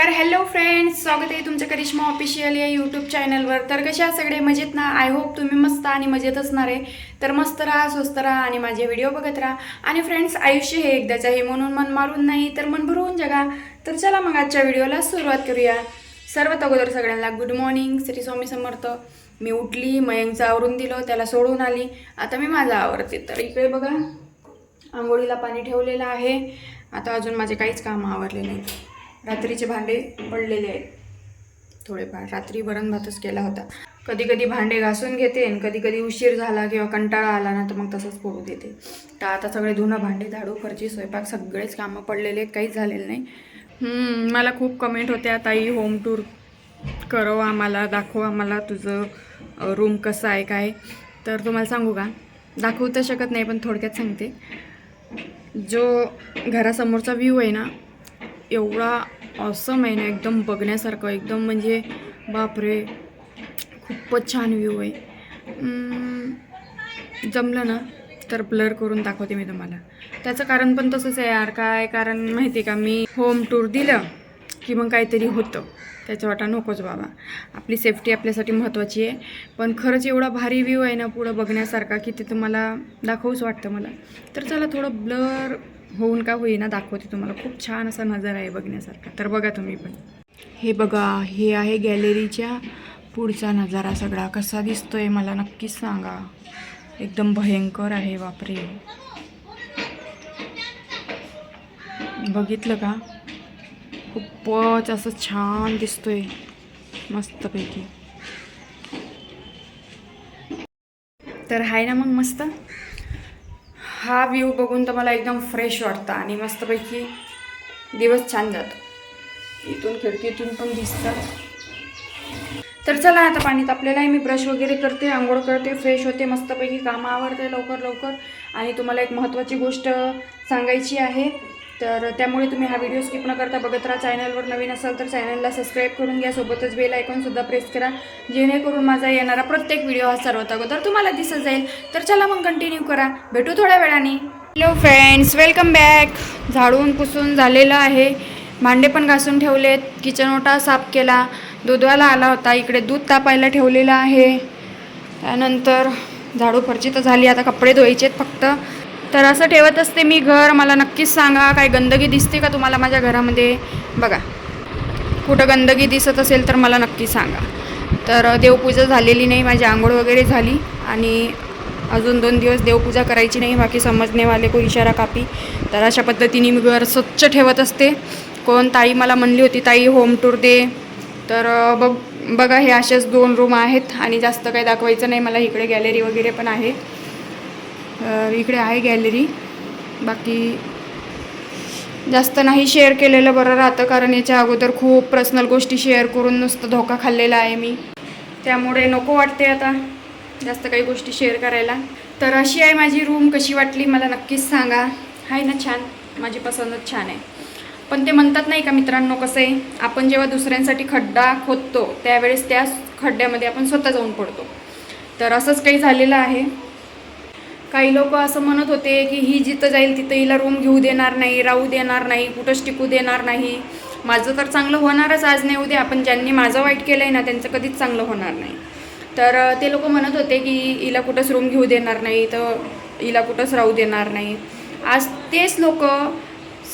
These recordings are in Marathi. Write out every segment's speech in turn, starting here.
तर हॅलो फ्रेंड्स स्वागत आहे तुमच्या करिश्मा ऑफिशियल या यूट्यूब चॅनलवर तर कशा सगळे? मजेत ना? आय होप तुम्ही मस्त आणि मजेत असणार आहे. तर मस्त राहा स्वस्त राहा आणि माझे व्हिडिओ बघत राहा. आणि फ्रेंड्स आयुष्य हे एकदाच आहे म्हणून मन मारून नाही तर मन भरवून जगा. तर चला मग आजच्या व्हिडिओला सुरुवात करूया. सर्वात अगोदर सगळ्यांना गुड मॉर्निंग श्री स्वामी समर्थ. मी उठली मयंकचं आवरून दिलं त्याला सोडून आली. आता मी माझं आवरते. तर इकडे बघा आंघोळीला पाणी ठेवलेलं आहे. आता अजून माझे काहीच कामं आवरले नाहीत. रात्रीचे भांडे पडलेले आहेत. थोडेफार. रात्री वरण भातच केला होता. कधी कधी भांडे घासून घेते आणि कधी कधी उशीर झाला किंवा कंटाळा आला ना तर मग तसंच पडू देते. तर आता सगळे धुणं भांडे झाडू फरची स्वयंपाक सगळेच कामं पडलेले आहेत. काहीच झालेलं नाही. मला खूप कमेंट होत्या. ताई होम टूर करव आम्हाला दाखव आम्हाला तुझं रूम कसं आहे काय? तर तुम्हाला सांगू का? दाखवू तर शकत नाही पण थोडक्यात सांगते. जो घरासमोरचा व्ह्यू आहे ना एवढा ऑसम आहे ना एकदम बघण्यासारखं एकदम म्हणजे बापरे खूपच छान व्ह्यू आहे. जमलं ना तर ब्लर करून दाखवते मी तुम्हाला. त्याचं कारण पण तसंच आहे यार काय कारण माहिती आहे का? मी होम टूर दिलं की मग काहीतरी होतं. त्याच्या वाटा नकोच बाबा. आपली सेफ्टी आपल्यासाठी महत्त्वाची आहे. पण खरंच एवढा भारी व्ह्यू आहे ना पुढं बघण्यासारखा की ते तुम्हाला दाखवूच वाटतं मला. तर चला थोडं ब्लर होऊन का होईना दाखवते तुम्हाला. खूप छान असा नजारा आहे बघण्यासारखा. तर बघा तुम्ही पण. हे बघा हे आहे गॅलरीच्या पुढचा नजारा सगळा. कसा दिसतोय मला नक्कीच सांगा. एकदम भयंकर आहे बापरे. बघितलं का? खूपच असं छान दिसतोय. मस्तपैकी. तर आहे ना मग मस्त? हा व्ह्यू बघून तर मला एकदम फ्रेश वाटतं आणि मस्तपैकी दिवस छान जातो. इथून खिडकीतून पण दिसतं तर चला आता पाणी तापलेलं आहे मी ब्रश वगैरे करते आंघोळ करते फ्रेश होते मस्तपैकी कामं आवडते लवकर लवकर. आणि तुम्हाला एक महत्त्वाची गोष्ट सांगायची आहे तर त्यामुळे तुम्ही हा व्हिडिओ स्किप न करता बघत राहा. चॅनलवर नवीन असाल तर चॅनलला सबस्क्राईब करून घ्या. सोबतच बेल आयकॉनसुद्धा प्रेस करा. जेणेकरून माझा येणारा प्रत्येक व्हिडिओ हा सर्वात अगोदर तुम्हाला दिसत जाईल. तर चला मग कंटिन्यू करा. भेटू थोड्या वेळाने. हॅलो फ्रेंड्स वेलकम बॅक झाडून पुसून झालेलं आहे. भांडे पण घासून ठेवलेत. किचन ओटा साफ केला. दुधवाला आला होता. इकडे दूध तापायला ठेवलेलं आहे. त्यानंतर झाडू फरची तर झाली. आता कपडे धुवायचेत फक्त. तर असं ठेवत असते मी घर. मला नक्कीच सांगा काय गंदगी दिसते का तुम्हाला माझ्या घरामध्ये? बघा कुठं गंदगी दिसत असेल तर मला नक्की सांगा. तर देवपूजा झालेली नाही माझी आंघोळ वगैरे झाली आणि अजून दोन दिवस देवपूजा करायची नाही बाकी समजणेवाले को इशारा कापी. तर अशा पद्धतीने मी घर स्वच्छ ठेवत असते. कोण ताई मला म्हणली होती ताई होम टूर दे. तर बघ बघा हे असेच दोन रूम आहेत आणि जास्त काही दाखवायचं नाही. मला इकडे गॅलरी वगैरे पण आहे. इकडे आहे गॅलरी. बाकी जास्त नाही शेअर केलेलं बरं राहतं कारण याच्या अगोदर खूप पर्सनल गोष्टी शेअर करून नुसतं धोका खाल्लेला आहे मी. त्यामुळे नको वाटते आता जास्त काही गोष्टी शेअर करायला. तर अशी आहे माझी रूम कशी वाटली मला नक्कीच सांगा. आहे ना छान माझी पसंतच छान आहे. पण ते म्हणतात नाही का मित्रांनो कसं आहे आपण जेव्हा दुसऱ्यांसाठी खड्डा खोदतो त्यावेळेस त्या खड्ड्यामध्ये आपण स्वतः जाऊन पडतो. तर असंच काही झालेलं आहे. काही लोक असं म्हणत होते की ही जिथं जाईल तिथं हिला रूम घेऊ देणार नाही राहू देणार नाही कुठंच टिकू देणार नाही. माझं तर चांगलं होणारच आज नाही उद्या. आपण ज्यांनी माझं वाईट केलं आहे ना त्यांचं कधीच चांगलं होणार नाही. तर ते लोक म्हणत होते की हिला कुठंच रूम घेऊ देणार नाही तर हिला कुठंच राहू देणार नाही. आज तेच लोक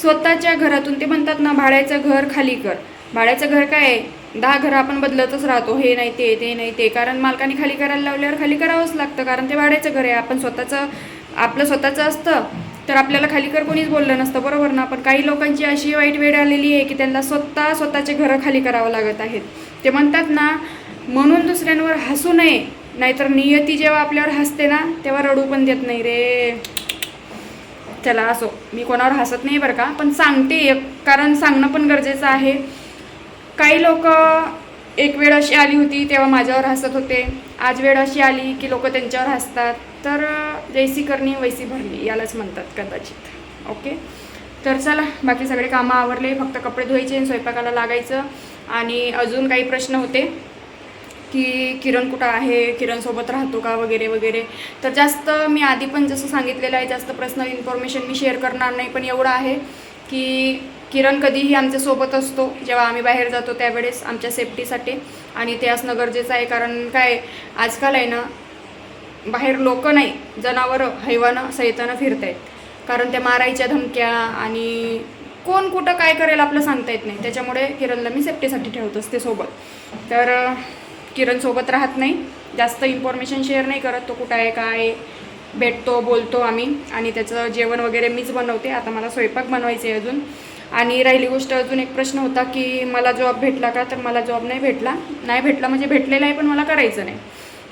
स्वतःच्या घरातून ते म्हणतात ना भाड्याचं घर खाली कर. भाड्याचं घर काय आहे? दहा घरं आपण बदलतच राहतो. हे नाही ते ते नाही ते. कारण मालकाने खाली करायला लावल्यावर खाली करावंच लागतं. कारण ते भाड्याचं घर आहे. आपण स्वतःचं आपलं स्वतःचं असतं. तर आपल्याला खाली कर कोणीच बोललं नसतं. बरोबर ना? पण काही लोकांची अशी वाईट वेळ आलेली आहे की त्यांना स्वतः स्वतःचे घरं खाली करावं लागत आहेत. ते म्हणतात ना म्हणून दुसऱ्यांवर हसू नये. नाहीतर नियती जेव्हा आपल्यावर हसते ना तेव्हा रडू पण देत नाही रे. चला असो. मी कोणावर हसत नाही बरं का? पण सांगते एक. कारण सांगणं पण गरजेचं आहे. काही लोक एक वेळ अशी आली होती तेव्हा माझ्यावर हसत होते. आज वेळ अशी आली की लोक त्यांच्यावर हसतात. तर जैसी करणी वैसी भरली यालाच म्हणतात कदाचित. ओके? तर चला बाकी सगळे कामं आवरले. फक्त कपडे धुवायचे आणि स्वयंपाकाला लागायचं. आणि अजून काही प्रश्न होते की किरण कुठं आहे? किरणसोबत राहतो का? वगैरे वगैरे. तर जास्त मी आधी पण जसं सांगितलेलं आहे जास्त पर्सनल इन्फॉर्मेशन मी शेअर करणार नाही पण एवढं आहे की किरण कधीही आमच्यासोबत असतो. जेव्हा आम्ही बाहेर जातो त्यावेळेस आमच्या सेफ्टीसाठी आणि ते असणं गरजेचं आहे. कारण काय आजकाल आहे ना बाहेर लोक नाही. जनावरं हैवानं सैतानं फिरत आहेत कारण त्या मारायच्या धमक्या आणि कोण कुठं काय करेल आपलं सांगता येत नाही. त्याच्यामुळे किरणला मी सेफ्टीसाठी ठेवत असते सोबत. तर किरण सोबत राहत नाही. जास्त इन्फॉर्मेशन शेअर नाही करत. तो कुठं आहे काय आहे. भेटतो बोलतो आम्ही. आणि त्याचं जेवण वगैरे मीच बनवते. आता मला स्वयंपाक बनवायचे आहे अजून. आणि राहिली गोष्ट अजून एक प्रश्न होता की मला जॉब भेटला का? तर मला जॉब नाही भेटला. नाही भेटला म्हणजे भेटलेला आहे पण मला करायचं नाही.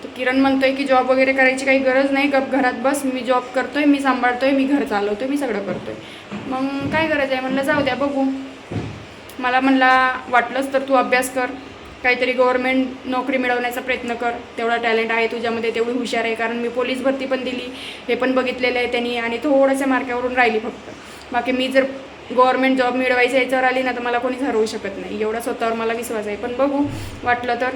तर किरण म्हणतोय की जॉब वगैरे करायची काही गरज नाही. गप घरात बस मी जॉब करतोय मी सांभाळतोय मी घर चालवतोय मी सगळं करतोय. मग काय गरज आहे? म्हणलं जाऊ द्या बघू. मला म्हणला वाटलंच तर तू अभ्यास कर. काहीतरी गव्हर्मेंट नोकरी मिळवण्याचा प्रयत्न कर. तेवढा टॅलेंट आहे तुझ्यामध्ये तेवढी हुशार आहे. कारण मी पोलीस भरती पण दिली हे पण बघितलेलं आहे त्यांनी आणि थोड्याशा मार्कावरून राहिली फक्त. बाकी मी जर गव्हर्मेंट जॉब मिळवायच्या याच्यावर आली ना तर मला कोणीच हरवू शकत नाही. एवढा स्वतःवर मला विश्वास आहे. पण बघू वाटलं तर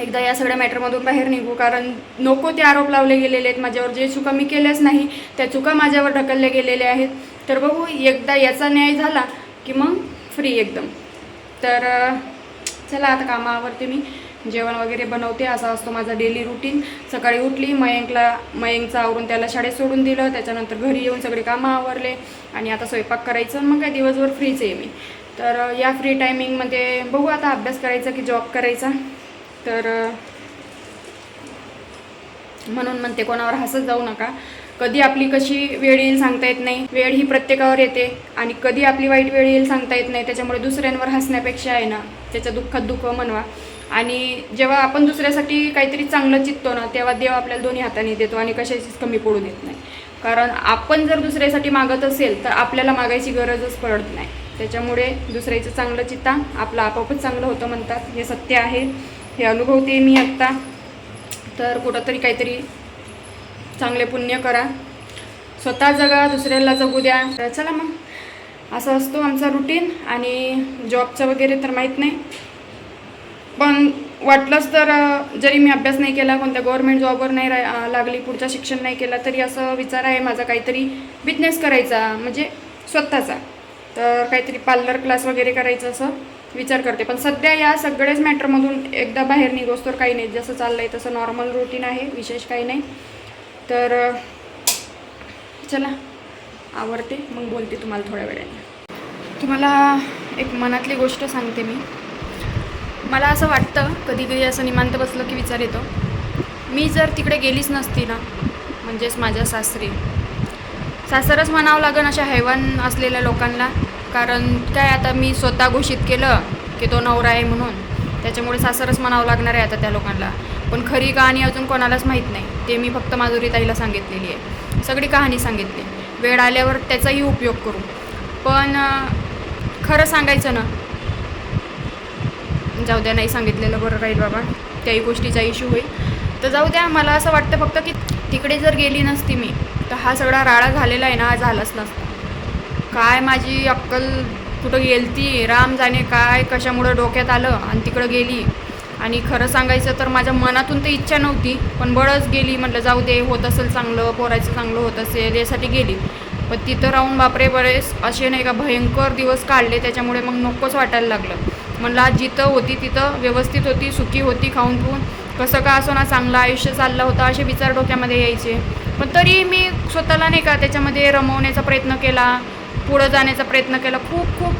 एकदा या सगळ्या मॅटरमधून बाहेर निघू. कारण नको ते आरोप लावले गेलेले आहेत माझ्यावर. जे चुका मी केल्याच नाही त्या चुका माझ्यावर ढकलल्या गेलेल्या आहेत. तर बघू एकदा याचा न्याय झाला की मग फ्री एकदम. तर चला आता कामावरती मी जेवण वगैरे बनवते. असा असतो माझा डेली रुटीन सकाळी उठली मयंकला मयंकचं आवरून त्याला शाळेत सोडून दिलं. त्याच्यानंतर घरी येऊन सगळे कामं आवरले आणि आता स्वयंपाक करायचं मग काय दिवसभर फ्रीच आहे मी. तर या फ्री टायमिंगमध्ये बघू आता अभ्यास करायचा की जॉब करायचा. तर म्हणून म्हणते कोणावर हसत जाऊ नका. कधी आपली कशी वेळ येईल सांगता येत नाही. वेळ ही प्रत्येकावर येते आणि कधी आपली वाईट वेळ येईल सांगता येत नाही. त्याच्यामुळे दुसऱ्यांवर हसण्यापेक्षा आहे ना त्याच्या दुःखात दुःख म्हणवा आणि जेव्हा आपण दुसऱ्यासाठी काहीतरी चांगलं चित्तो ना तेव्हा देव आपल्याला दोन्ही हाताने देतो आणि कशाचीच कमी पडू देत नाही. कारण आपण जर दुसऱ्यासाठी मागत असेल तर आपल्याला मागायची गरजच पडत नाही. त्याच्यामुळे दुसऱ्याचं चांगलं चित्ता आपलं आपोआपच चांगलं होतं म्हणतात. हे सत्य आहे. हे अनुभवते मी आत्ता. तर कुठंतरी काहीतरी चांगले पुण्य करा. स्वतः जगा दुसऱ्याला जगू द्या. चला मग. असं असतो आमचा रुटीन आणि जॉबचं वगैरे तर माहीत नाही. पण वाटलंच तर जरी मी अभ्यास नाही केला कोणत्या गव्हर्मेंट जॉबवर नाही रा लागली पुढचं शिक्षण नाही केलं तरी असं विचार आहे माझा काहीतरी बिझनेस करायचा म्हणजे स्वतःचा. तर काहीतरी पार्लर क्लास वगैरे करायचं असं विचार करते. पण सध्या या सगळेच मॅटरमधून एकदा बाहेर निघोस तर काही नाही. जसं चाललं आहे तसं नॉर्मल रुटीन आहे विशेष काही नाही. तर चला आवडते मग बोलते तुम्हाला थोड्या वेळाने. तुम्हाला एक मनातली गोष्ट सांगते मी. मला असं वाटतं कधी कधी असं निमांत बसलं की विचार येतो. मी जर तिकडे गेलीच नसती ना म्हणजेच माझ्या सासरी सासरच म्हणावं लागेल अशा हैवान असलेल्या लोकांना कारण काय आता मी स्वतः घोषित केलं की तो नवरा आहे म्हणून त्याच्यामुळे सासरच म्हणावं लागणार आहे आता त्या लोकांना. पण खरी कहाणी अजून कोणालाच माहीत नाही. ते मी फक्त माधुरी ताईला सांगितलेली आहे. सगळी कहाणी सांगितली. वेळ आल्यावर त्याचाही उपयोग करू. पण खरं सांगायचं ना जाऊ द्या नाही सांगितलेलं बरं राहील बाबा. त्याही गोष्टीचा इश्यू होईल. तर जाऊ द्या मला असं वाटतं फक्त की तिकडे जर गेली नसती मी तर हा सगळा राळा झालेला आहे ना हा झालाच नसता. काय माझी अक्कल कुठं गेलती? राम जाणे काय? कशामुळं डोक्यात आलं? आणि तिकडं गेली? आणि खरं सांगायचं तर माझ्या मनातून तर इच्छा नव्हती पण बळच गेली. म्हटलं जाऊ दे होत असेल चांगलं पोरायचं चांगलं होत असेल यासाठी गेली. पण तिथं राहून बापरे बरेच असे नाही का भयंकर दिवस काढले. त्याच्यामुळे मग नकोच वाटायला लागलं. म्हणलं आज जिथं होती तिथं व्यवस्थित होती सुखी होती खाऊन पिऊन. कसं का असो ना चांगलं आयुष्य चाललं होतं असे विचार डोक्यामध्ये यायचे. पण तरी मी स्वतःला नाही का त्याच्यामध्ये रमवण्याचा प्रयत्न केला पुढं जाण्याचा प्रयत्न केला. खूप खूप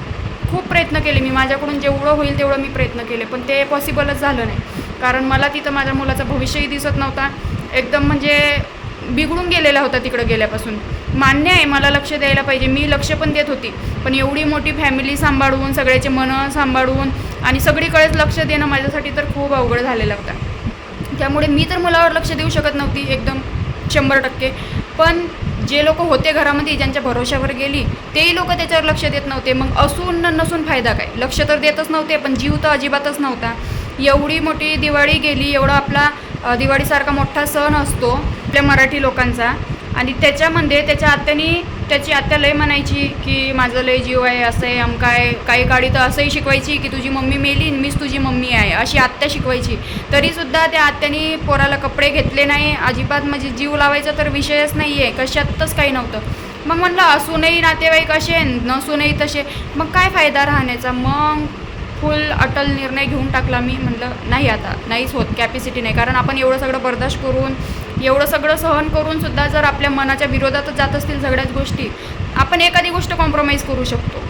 खूप प्रयत्न केले. मी माझ्याकडून जेवढं होईल तेवढं मी प्रयत्न केले. पण ते पॉसिबलच झालं नाही. कारण मला तिथं माझ्या मुलाचं भविष्यही दिसत नव्हता. एकदम म्हणजे बिघडून गेलेला होता तिकडं गेल्यापासून. मान्य आहे मला लक्ष द्यायला पाहिजे. मी लक्ष पण देत होती. पण एवढी मोठी फॅमिली सांभाळून सगळ्याचे मनं सांभाळून आणि सगळीकडेच लक्ष देणं माझ्यासाठी तर खूप अवघड झालेलं होतं. त्यामुळे मी तर मुलावर लक्ष देऊ शकत नव्हती एकदम शंभर टक्के. पण जे लोक होते घरामध्ये ज्यांच्या भरोश्यावर गेली तेही लोक त्याच्यावर लक्ष देत नव्हते. मग असून न नसून फायदा काय? लक्ष तर देतच नव्हते पण जीव तर अजिबातच नव्हता. एवढी मोठी दिवाळी गेली एवढा आपला दिवाळीसारखा मोठा सण असतो आपल्या मराठी लोकांचा. आणि त्याच्यामध्ये त्याच्या आत्यानी त्याची आत्या लय म्हणायची की माझं लय जीव आहे असं आहे अमका आहे काही काळी तर असंही शिकवायची की तुझी मम्मी मेली मीच तुझी मम्मी आहे अशी आत्या शिकवायची. तरीसुद्धा त्या आत्यानी पोराला कपडे घेतले नाही अजिबात म्हणजे जीव लावायचा तर विषयच नाही आहे कशातच काही नव्हतं. मग म्हणलं असूनही नातेवाईक असे नसूनही तसे मग काय फायदा राहण्याचा? मग फुल अटल निर्णय घेऊन टाकला मी म्हणलं नाही आता नाहीच होत कॅपॅसिटी नाही कारण आपण एवढं सगळं बर्दाश्त करून एवढं सगळं सहन करून सुद्धा जर आपल्या मनाच्या विरोधातच जात असतील सगळ्याच गोष्टी आपण एखादी गोष्ट कॉम्प्रोमाइज करू शकतो.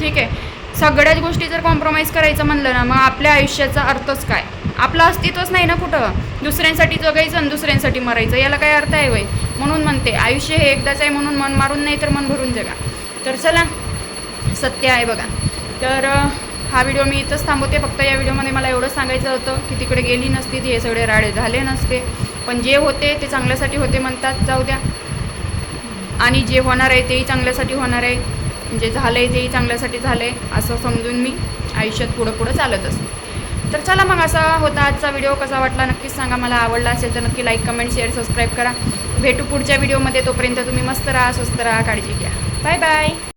ठीक आहे? सगळ्याच गोष्टी जर कॉम्प्रोमाइज करायचं म्हणलं ना मग आपल्या आयुष्याचा अर्थच काय? आपलं अस्तित्वच नाही ना कुठं? दुसऱ्यांसाठी जगायचं आणि दुसऱ्यांसाठी मरायचं याला काय अर्थ आहे वय म्हणून म्हणते आयुष्य हे एकदाच आहे म्हणून मन मारून नाही तर मन भरून जगा. तर चला सत्य आहे बघा. तर हा व्हिडिओ मी इथंच थांबवते. फक्त या व्हिडिओमध्ये मला एवढं सांगायचं होतं की तिकडे गेली नसती ती हे सगळे राडे झाले नसते. पण जे होते ते चांगल्यासाठी होते म्हणतात जाऊ द्या. आणि जे होणार आहे तेही चांगल्यासाठी होणार आहे. जे झालं आहे तेही चांगल्यासाठी झालं आहे असं समजून मी आयुष्यात पुढं पुढं चालत असते. तर चला मग असा होता आजचा व्हिडिओ. कसा वाटला नक्कीच सांगा. मला आवडला असेल तर नक्की लाईक कमेंट शेअर सबस्क्राईब करा. भेटू पुढच्या व्हिडिओमध्ये. तोपर्यंत तुम्ही मस्त राहा स्वस्त राहा काळजी घ्या. Bye bye